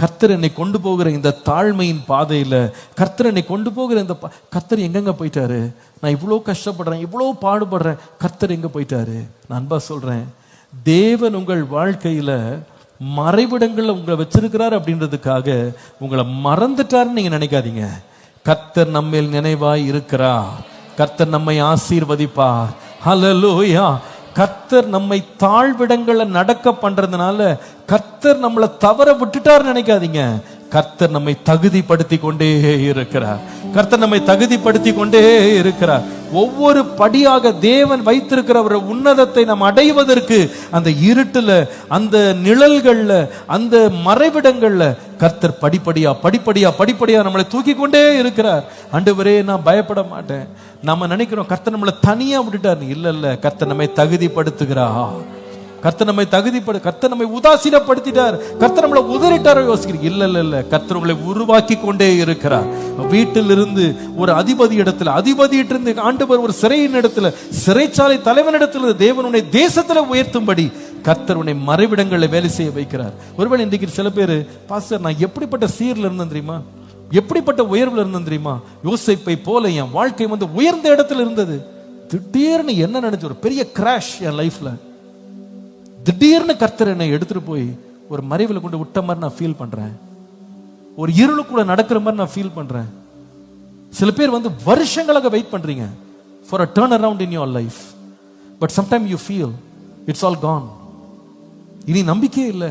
கர்த்தர் என்னை கொண்டு போகிற இந்த தாழ்மையின் பாதையில் கர்த்தர் என்னை கொண்டு போகிற இந்த கர்த்தர் எங்கெங்க போயிட்டாரு? நான் இவ்வளோ கஷ்டப்படுறேன் இவ்வளோ பாடுபடுறேன் கர்த்தர் எங்கே போயிட்டாரு? நான் அன்பா சொல்கிறேன் தேவன் உங்கள் வாழ்க்கையில் மறைவிடங்களில் உங்களை வச்சிருக்கிறார் அப்படின்றதுக்காக உங்களை மறந்துட்டாருன்னு நீங்கள் நினைக்காதீங்க. கர்த்தர் நம்மேல் நினைவாய் இருக்கிறார். கர்த்தர் நம்மை ஆசீர்வதிப்பார். ஹலலோயா கர்த்தர் நம்மை தாழ்விடங்களை நடக்க பண்றதுனால கர்த்தர் நம்மளை தவற விட்டுட்டார் நினைக்காதீங்க. கர்த்தர் நம்மை தகுதிப்படுத்தி கொண்டே இருக்கிறார். கர்த்தர் நம்மை தகுதிப்படுத்தி கொண்டே இருக்கிறார். ஒவ்வொரு படியாக தேவன் வைத்திருக்கிற ஒரு உன்னதத்தை நாம் அடைவதற்கு அந்த இருட்டில் அந்த நிழல்களில் அந்த மறைவிடங்களில் கர்த்தர் படிப்படியா படிப்படியா படிப்படியா நம்மளை தூக்கி கொண்டே இருக்கிறார். ஆண்டவரே நான் பயப்பட மாட்டேன். நம்ம நினைக்கிறோம் கர்த்தர் நம்மளை தனியா விட்டுட்டார் இல்லை இல்லை கர்த்தர் நம்மை தகுதிப்படுத்துகிறா கர்த்தர் நம்மை தகுதிப்படு கர்த்தர் நம்மை உதாசீனப்படுத்திட்டார். கர்த்தர் நம்மளை உதறிட்டாரோ யோசிக்கிறீங்க இல்ல இல்ல இல்ல. கர்த்தர் உங்களை உருவாக்கி கொண்டே இருக்கிறார். வீட்டிலிருந்து ஒரு அதிபதி இடத்துல அதிபதி இருந்து ஆண்டவர் ஒரு சிறையின் இடத்துல சிறைச்சாலை தலைவன் இடத்துல தேவனுடைய தேசத்துல உயர்த்தும்படி கர்த்தர் உன்னை மறைவிடங்களை வேலை செய்ய வைக்கிறார். ஒருவேளை இன்றைக்கு சில பேர் பாஸ்டர் நான் எப்படிப்பட்ட சீர்ல இருந்தேன் தெரியுமா? எப்படிப்பட்ட உயர்வுல இருந்தேன் தெரியுமா? யோசிப்பை போல என் வாழ்க்கை வந்து உயர்ந்த இடத்துல இருந்தது. திடீர்னு என்ன நினைச்ச ஒரு பெரிய கிராஷ் என் லைஃப்ல திடீர்னு கர்த்தர் என்னை எடுத்துட்டு போய் ஒரு மறைவில் கொண்டு விட்ட மாதிரி நான் ஃபீல் பண்றேன். ஒரு இருளுக்குள்ள நடக்கிற மாதிரி நான் ஃபீல் பண்றேன். சில பேர் வந்து வருஷங்களாக வெயிட் பண்றீங்க. For a turn around in your life but sometime you feel it's all gone இனி நம்பிக்கையே இல்லை.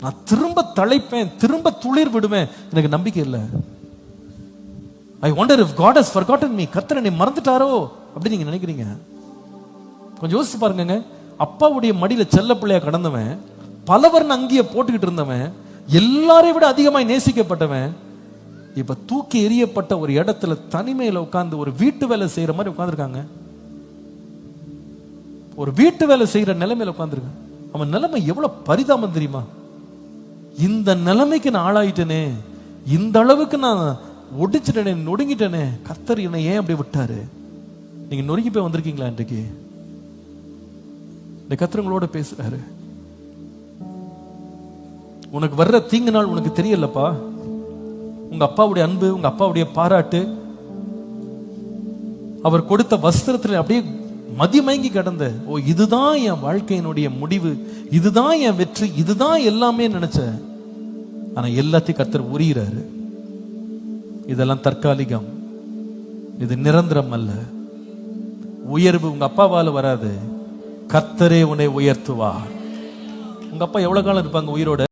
நான் திரும்ப தலைப்பேன் திரும்ப துளிர் விடுவேன். எனக்கு நம்பிக்கை இல்லை. I wonder if God has forgotten me கர்த்தர் என்னை மறந்துட்டாரோ அப்படின்னு நீங்க நினைக்கிறீங்க. கொஞ்சம் யோசிச்சு பாருங்க அப்பாவுடைய மடியில செல்ல பிள்ளையா கடந்தவன் பலவர்ண அங்கேய போட்டுக்கிட்டு இருந்தவன் எல்லாரையும் விட அதிகமாய் நேசிக்கப்பட்டவன் இப்ப தூக்கி எரியப்பட்ட ஒரு இடத்துல தனிமையில உட்கார்ந்து ஒரு வீட்டு வேலை செய்யற மாதிரி உட்காந்துருக்காங்க ஒரு வீட்டு வேலை செய்யற நிலைமையில உட்காந்துருக்கான் அவன் நிலைமை எவ்வளவு பரிதாபம் தெரியுமா? இந்த நிலைமைக்கு நான் ஆளாயிட்டேனே இந்த அளவுக்கு நான் ஒடிச்சிட்டேனே நொடுங்கிட்டேனே கத்தர் என்னை ஏன் அப்படி விட்டாரு? நீங்க நொறுங்கி போய் வந்திருக்கீங்களா இன்றைக்கு? இந்த கத்திரங்களோட பேசுறாரு. உனக்கு வர்ற தீங்கு நாள் உனக்கு தெரியலப்பா. உங்க அப்பாவுடைய அன்பு உங்க அப்பாவுடைய பாராட்டு அவர் கொடுத்த வஸ்திரத்துல அப்படியே மதிமயங்கி கிடந்த ஓ இதுதான் என் வாழ்க்கையினுடைய முடிவு இதுதான் என் வெற்றி இதுதான் எல்லாமே நினைச்ச. ஆனா எல்லாத்தையும் கத்தர் உரியிறாரு. இதெல்லாம் தற்காலிகம். இது நிரந்தரம் அல்ல. உயர்வு உங்க அப்பாவால வராது. கர்த்தரே உன்னை உயர்த்துவார். உங்க அப்பா எவ்வளவு காலம் இருப்பாங்க உயிரோட?